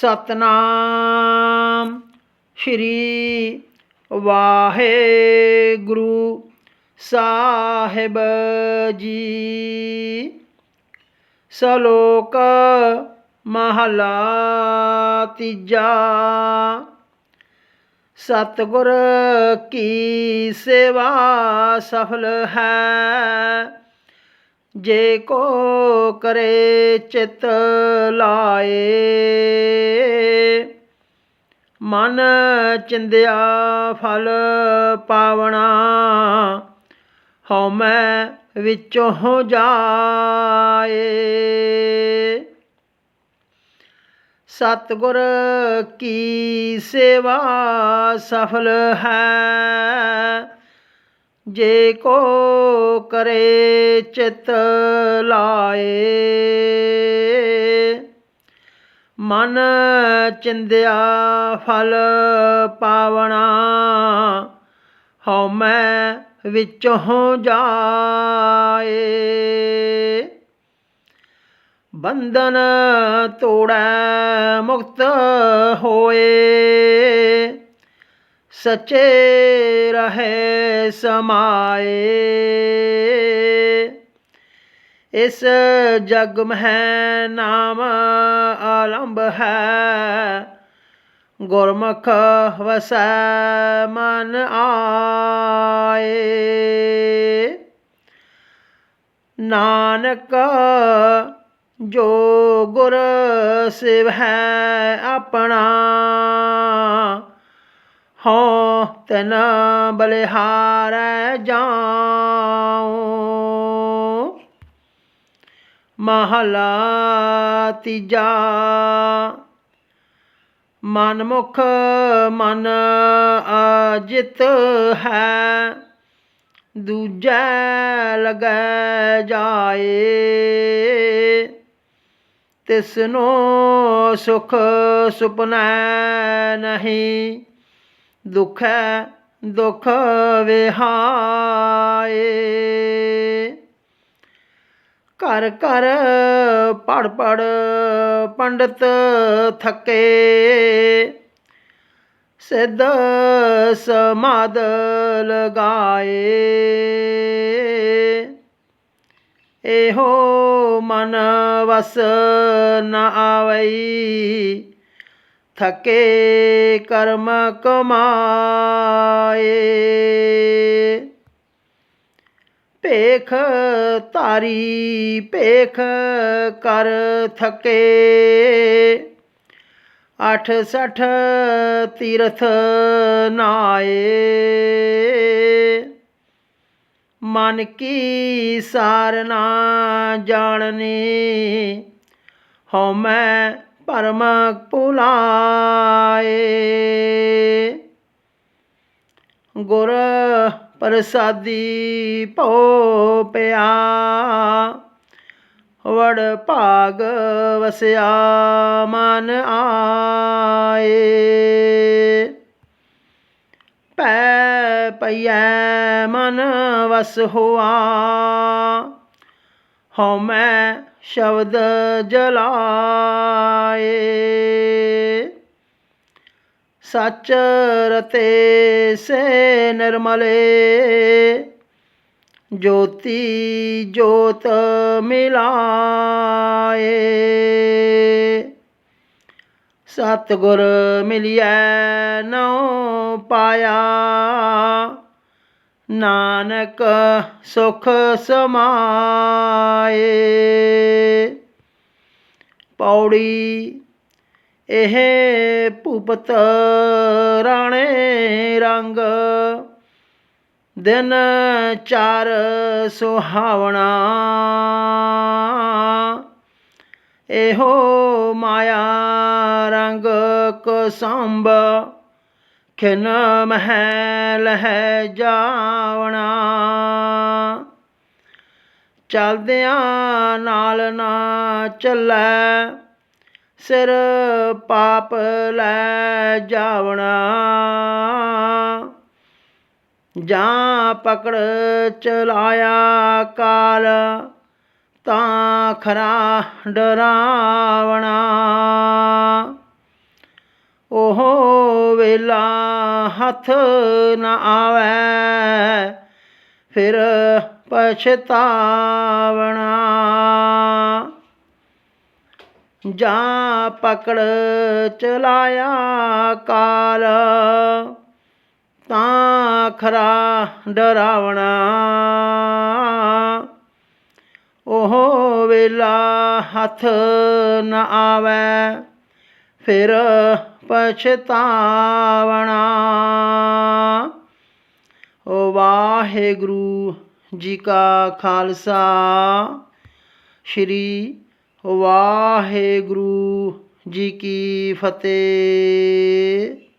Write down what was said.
ਸਤਨਾਮ ਸ਼੍ਰੀ ਵਾਹਿਗੁਰੂ ਸਾਹਿਬ ਜੀ। ਸਲੋਕ ਮਹਲਾ ਤੀਜਾ। ਸਤਿਗੁਰ ਕੀ ਸੇਵਾ ਸਫਲ ਹੈ? ਜੇ ਕੋ ਕਰੇ ਚਿਤ ਲਾਏ। ਮਨ ਚਿੰਦਿਆ ਫਲ ਪਾਵਣਾ, ਹਉ ਮੈਂ ਵਿੱਚੋਂ ਜਾਏ। ਸਤਿਗੁਰ ਕੀ ਸੇਵਾ ਸਫਲ ਹੈ? ਜੇ ਕੋ ਕਰੇ ਚਿਤ ਲਾਏ। ਮਨ ਚਿੰਦਿਆ ਫਲ ਪਾਵਣਾ, ਹਉ ਮੈਂ ਵਿੱਚੋਂ ਜਾਏ। ਬੰਧਨ ਤੋੜੈ ਮੁਕਤ ਹੋਏ। ਸਚੇ ਰਹੇ ਸਮਾਏ। ਇਸ ਜਗ ਮਹਿ ਨਾਮ ਆਲੰਬ ਹੈ, ਗੁਰਮੁਖ ਵਸੈ ਮਨ ਆਏ। ਨਾਨਕ ਜੋ ਗੁਰ ਸਿਵ ਹੈ ਆਪਣਾ ਹੋ, ਤਨ ਬਲਿਹਾਰੈ ਜਾਉ। ਮਹਲਾ ਤੀਜਾ। ਮਨ ਮੁਖ ਮਨ ਅਜਿਤ ਹੈ, ਦੂਜੈ ਲਗੈ ਜਾਏ। ਤਿਸਨੋ ਸੁਖ ਸੁਪਨਾ ਨਹੀਂ ਦੁਖੈ ਦੁਖ ਵਿਹਾਏ। ਘਰ ਘਰ ਪੜ ਪੜ ਪੰਡਤ ਥਕੇ। ਸਿੱਧ ਸਮਾਦ ਲਗਾਏ। ਇਹੋ ਮਨ ਵਸ ਨਾ ਆਵਈ। ਥਕੇ ਕਰਮ ਕਮਾਏ। ਭੇਖ ਤਾਰੀ ਭੇਖ ਕਰ ਥਕੇ। ਅਠ ਸਠ ਤੀਰਥ ਨਾਏ। ਮਨ ਕੀ ਸਾਰਨਾ ਜਾਣਨੀ ਹਉਮੈ ਪਰਮ ਭੁਲਾਏ ਗੁਰ ਪ੍ਰਸਾਦੀ ਭਉ ਪਿਆ ਵੜ ਭਾਗ ਵਸਿਆ ਮਨ ਆਏ। ਪੈ ਪਈਐ ਮਨ ਵਸ ਹੋਆ ਹਉ ਮੈਂ ਸ਼ਬਦ ਜਲਾਏ। ਸੱਚ ਰਤੇ ਸੇ ਨਿਰਮਲੇ, ਜੋਤੀ ਜੋਤ ਮਿਲਾਏ। ਸਤਿਗੁਰ ਮਿਲਿਆ ਨਉ ਪਾਇਆ ਨਾਨਕ ਸੁਖ ਸਮਾਏ। ਪੌੜੀ ਇਹ ਭੂਪਤ ਰਾਣੇ ਰੰਗ। ਦਿਨ ਚਾਰ ਸੁਹਾਵਣਾ। ਇਹੋ ਮਾਇਆ ਰੰਗ ਕਸੰਬ ਖਿਨ ਮਹਿ ਹੈ ਜਾਵਣਾ। ਚਲਦਿਆਂ ਨਾਲ ਨਾ ਚੱਲੈ, ਸਿਰ ਪਾਪ ਲੈ ਜਾਵਣਾ। ਜਾਂ ਪਕੜ ਚਲਾਇਆ ਕਾਲ, ਤਾਂ ਖਰਾ ਡਰਾਵਣਾ। ਵੇਲਾ ਹੱਥ ਨ ਆਵੈ, ਫਿਰ ਪਛਤਾਵਣਾ। ਜਾਂ ਪਕੜ ਚਲਾਇਆ ਕਾਲ, ਤਾਂ ਖਰਾ ਡਰਾਵਣਾ। ਉਹ ਵੇਲਾ ਹੱਥ ਨ ਆਵੈ ਫਿਰ ਪਛਤਾਵਣਾ। ਓ ਵਾਹਿਗੁਰੂ ਜੀ ਕਾ ਖਾਲਸਾ ਸ਼੍ਰੀ ਵਾਹਿਗੁਰੂ ਜੀ ਕੀ ਫਤਿਹ।